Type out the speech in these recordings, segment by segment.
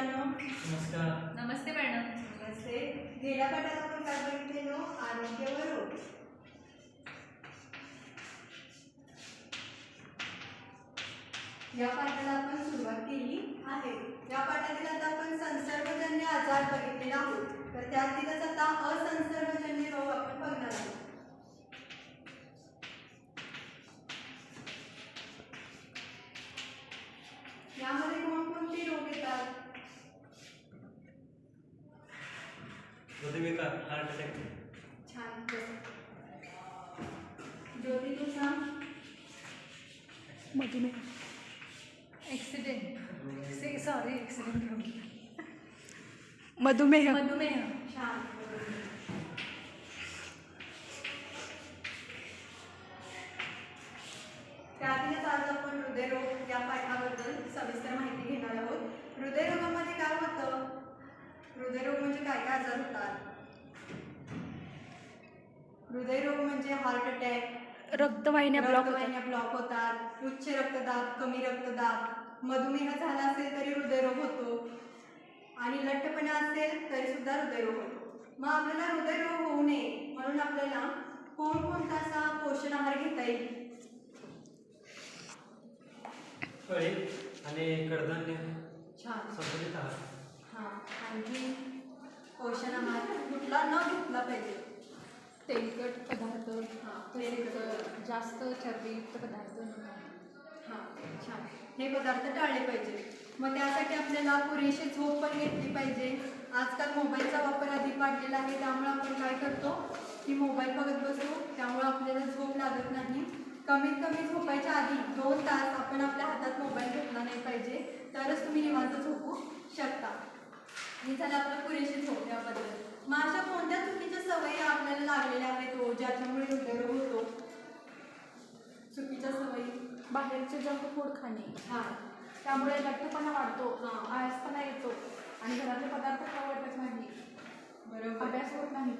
मुलांनो नमस्कार. नमस्ते मॅडम. नमस्ते. गेल्या पाठात आपण काय बघितलेलो? आरोग्य व रोग. या पाठाला आपण सुरुवात केली आहे. या पाठातील आता आपण संसर्गजन्य आजार बघितलेला आहोत. तर त्यातीलच आता असंसर्गजन्य रोग आपण बघणार आहोत. यामध्ये कोणकोणते रोग येतात हृदयविकार हार्ट अटॅक छान ज्योती तू सांग. ॲक्सिडेंट से सॉरी ॲक्सिडेंट मधुमेह. मधुमेह छान त्यातीलच आज आपण हृदयरोग या पाठाबद्दल सविस्तर माहिती घेणार आहोत हृदयरोगामध्ये काय होतं हृदयरोग म्हणजे काय काय आजार होतात? हृदयरोग म्हणजे हार्ट अटॅक रक्तवाहिन्या ब्लॉक होतात. रक्तवाहिन्या ब्लॉक होतात उच्च रक्तदाब कमी रक्तदाब मधुमेह झाला असेल तरी हृदयरोग होतो. आणि लठ्ठपणा असेल तरी सुद्धा हृदयरोग होतो. मग आपल्याला हृदयरोग होऊ नये म्हणून आपल्याला कोणकोणता असा पोषण आहार घेता येईल? फळे आणि कडधान्य छान. संतुलित आहार. हां आणखी? पोषण आहार कुठला न घेतला पाहिजे. तेलकट पदार्थ हां तसेच जास्त चरबीयुक्त पदार्थ हां छान. हे पदार्थ टाळले पाहिजे. मग त्यासाठी आपल्याला पुरेशी झोप पण घेतली पाहिजे. आजकाल मोबाईलचा वापर अधिक वाढलेला आहे त्यामुळे आपण काय करतो की मोबाईल बघत बसतो त्यामुळे आपल्याला झोप लागत नाही. कमीत कमी झोपायच्या आधी दोन तास आपण आपल्या हातात मोबाईल घेतला नाही पाहिजे तरच तुम्ही निवांत झोपू शकता. ही झालं आपलं पुरेशी झोप याबद्दल मग अशा कोणत्या चुकीच्या सवयी आपल्याला लागलेल्या आहेत हो ज्याच्यामुळे हृदयरोग होतो? चुकीच्या सवयी? बाहेरचे जंक फूड खाणे. छान त्यामुळे लठ्ठपणा वाढतो हां. आळसपणा येतो आणि घरातले पदार्थ वाटत नाही. बरोबर. अभ्यास होत नाही.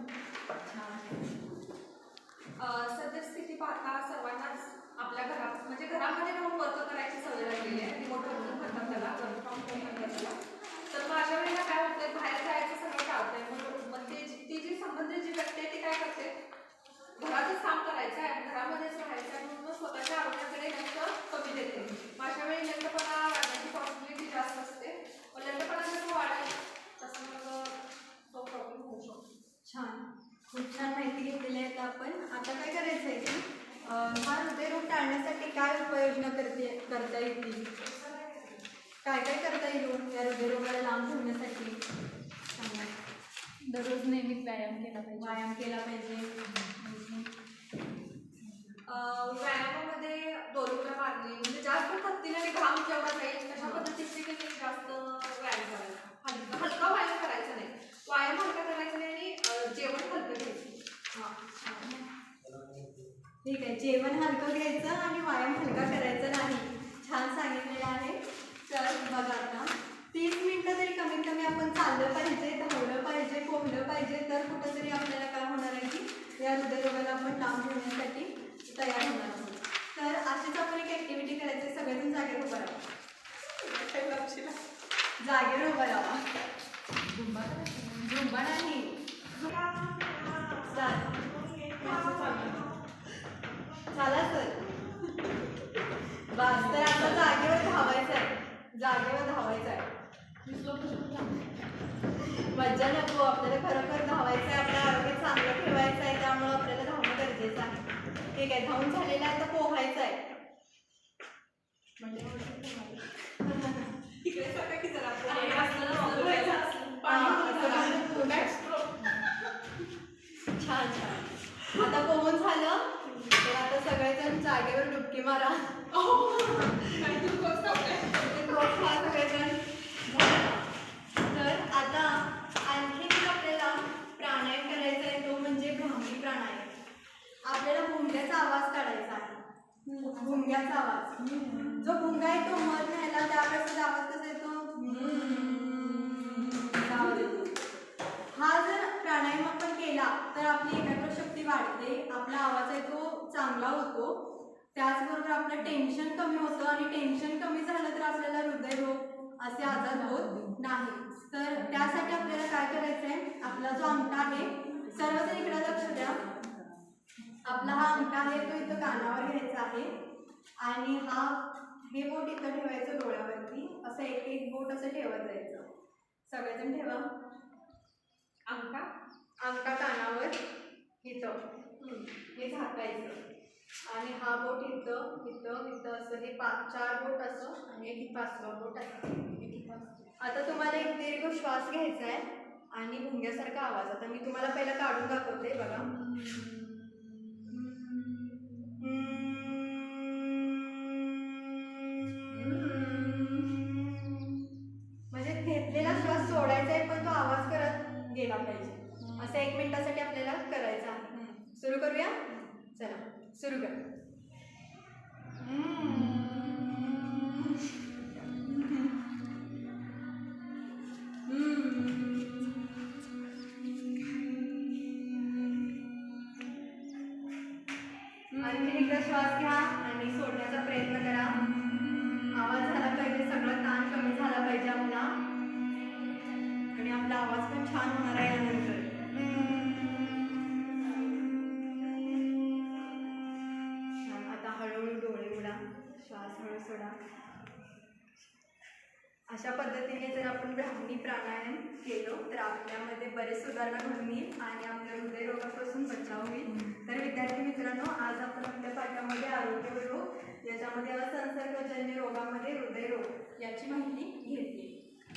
अ, सद्यस्थिती पाहता सर्वांनाच आपल्या घरात म्हणजे घरामध्ये राहून वर्क करायची सवय लागलेली आहे. रिमोट वर्क म्हणतात त्याला वर्क फ्रॉम होम म्हणतात त्याला तर मग अशा वेळेला काय होतंय बाहेर जायचं सगळं टाळतंय मग मग ते जी- ती जी संबंधित जी व्यक्ती आहे ती काय करते घरातच काम करायचं आहे घरामध्येच राहायचं आहे म्हणून मग स्वतःच्या आरोग्याकडे लक्ष कमी देते मग अशा वेळी लठ्ठपणा वाढण्याची पॉसिबिलिटी जास्त असते मग लठ्ठपणा जसं वाढेल तसं मग तो प्रॉब्लेम होऊ शकतो छान खूप छान माहिती घेतलेली आहे आपण आता काय करायचं आहे की अं, हा हृदयरोग टाळण्यासाठी काय उपाययोजना करते करता येतील? काय काय करता येईल हो? या हृदयरोगाला लांब ठेवण्यासाठी? सांगा. दररोज नियमित व्यायाम केला पाहिजे. व्यायाम केला पाहिजे. अं, व्यायामामध्ये दोरउड्या मारणे म्हणजे जास्त थकतील आणि घाम जेवढा जाईल तशा पद्धतीचे काही जास्त व्यायाम करायचा हलका हलका व्यायाम करायचा नाही व्यायाम हलका करायचा नाही आणि अं, जेवण हलकं घ्यायचं हां छान. ठीक आहे जेवण हलकं घ्यायचं आणि व्यायाम हलका करायचा नाही. छान सांगितलेलं आहे. तर बघा आता. तीस मिनिटं तरी कमीत कमी आपण चाललं पाहिजे धावलं पाहिजे पोहलं पाहिजे तर कुठंतरी आपल्याला काय होणार आहे की या हृदयरोगाला आपण लांब ठेवण्यासाठी तयार होणार आहोत. तर अशीच आपण एक ॲक्टिव्हिटी करायची सगळेजण जागेवर उभं राहा. जागेवर उभं राहा. झुंबा नाही चाल. चला सर बस तर आता जागेवर धावायचं आहे जागेवर धावायचं आहे मज्जा नको आपल्याला खरोखर धावायचं आहे आपलं आरोग्य चांगलं ठेवायचं आहे त्यामुळं आपल्याला धावणं गरजेचं आहे. ठीक आहे धावून झालेलं आहे तर पोहायचं आहे. छान छान. आता पोहून झालं. तर आता सगळेजण जागेवर डुबकी मारा. गुंग्याचा आवाज. जो गुंगा आहे तो मध न्यायला त्यावेळेस आवाज कसा येतो? आवाज येतो हा जर प्राणायाम आपण केला तर आपली एकाग्र शक्ती वाढते आपला आवाज आहे तो चांगला होतो. त्याचबरोबर आपलं टेन्शन कमी होतं आणि टेन्शन कमी झालं तर आपल्याला हृदयरोग असे आजार होत नाही. तर त्यासाठी आपल्याला काय करायचं आहे आपला जो अंगठा आहे सर्वजण इकडे लक्ष द्या. आपला हा अंगठा आणि हा हे बोट इथं ठेवायचं डोळ्यावरती. असं एक एक बोट असं ठेवत जायचं. सगळेजण ठेवा. अंका अंगठा कानावर इथं. हे झाकायचं. आणि हा बोट इथं इथं इथं असं हे पाच चार बोट असं आणि एक पाचवा बोट इथं असं. आता तुम्हाला एक दीर्घ श्वास घ्यायचा आहे. आणि भुंग्यासारखा आवाज. आता मी तुम्हाला पहिला काढून दाखवते बघा. चला सुरू कर. आणखी एकदा श्वास घ्या आणि सोडण्याचा प्रयत्न करा. आवाज झाला पाहिजे सगळं ताण कमी झाला पाहिजे आपला. आणि आपला आवाज पण छान होणार आहे यानंतर. अशा पद्धतीने जर आपण ब्राह्मी प्राणायाम केलो तर आपल्यामध्ये बरेच सुधारणा घडून येईल आणि आपल्या हृदयरोगापासून बचाव होईल. तर विद्यार्थी मित्रांनो आज आपण आपल्या पाठामध्ये आरोग्य रोग याच्यामध्ये असंसर्गजन्य रोगामध्ये हृदयरोग याची माहिती घेतली.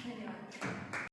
धन्यवाद.